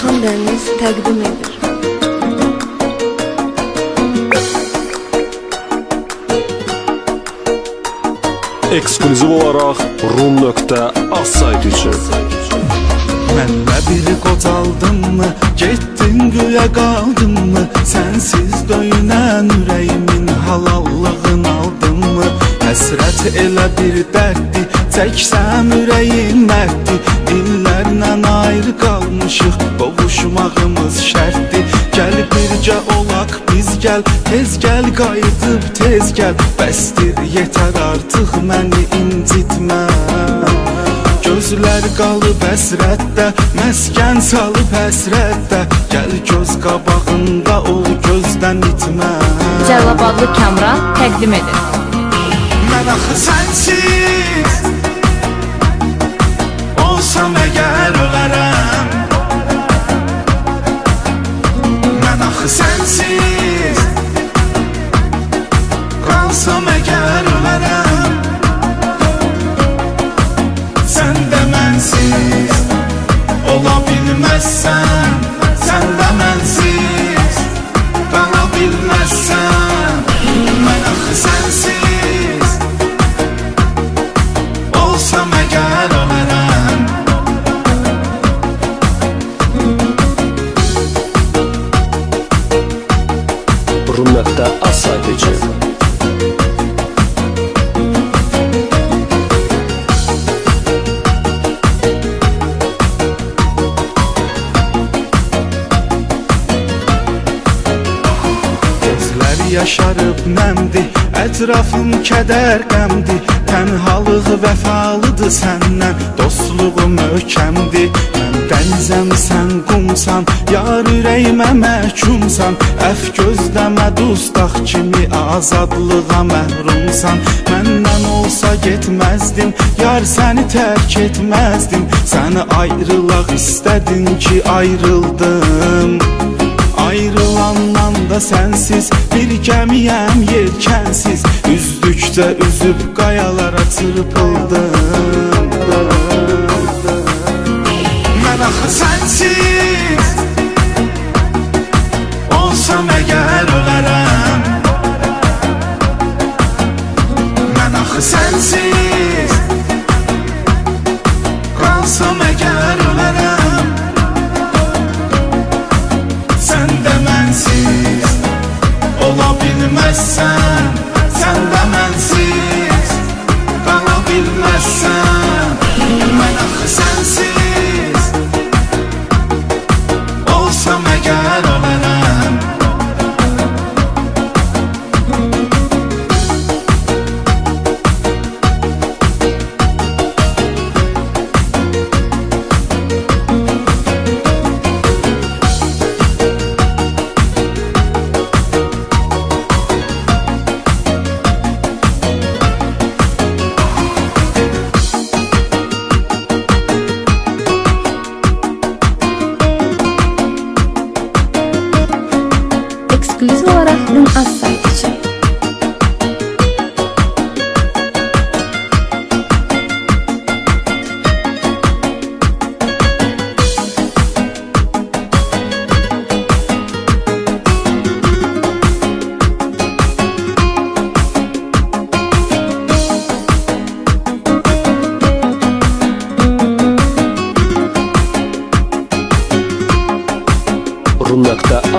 Orxan Dəniz təqdim edir. Eksklüziv olaraq rum.az saytı üçün. Mənlə biri qocaldın mı? Getdin göyə qaldın mı? Sənsiz döyünən ürəyimin mı? Həsrət elə bir dərddi, çəksəm ürəyim mərddi İllərlə ayrı qalmışıq, qovuşmağımız şərtdi Gəl bircə olaq biz gəl, tez gəl qayıdıb tez gəl Bəsdir yetər artıq məni incitmə Gözlər qalıb həsrətdə, məskən salıb həsrətdə Gəl göz qabağında ol gözdən itmə Cəlilabadlı Kamran təqdim edir. Mən axı sənsiz Olsam əgər ölərəm Mən axı sənsiz Qalsam əgər ölərəm Sən də mənsiz Ola bilməzsən saytı üçün. Gözlər yaşarıb nəmdi, ətrafım kədər qəmdi Tənhalıq vəfalıdır səndən, dostluğu möhkəmdi Mən dənizəm, sən qumsan, yar ürəyimə məhkumsan Əf gözləmə dustaq kimi azadlığa məhrumsan Məndən olsa getməzdim, yar səni tərk etməzdim. Səni ayrılaq istədin ki ayrıldım. Ayrılandan da sensiz bir gemiyem yelkensiz Üzdükçe üzüp qayalara çırpıldım Mən axı sensiz Olsam əgər ölərəm Mən axı sensiz Qalsam əgər ölərəm Sən də mənsiz Ola bilməzsən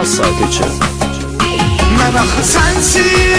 saytı üçün. Mən axı sənsiz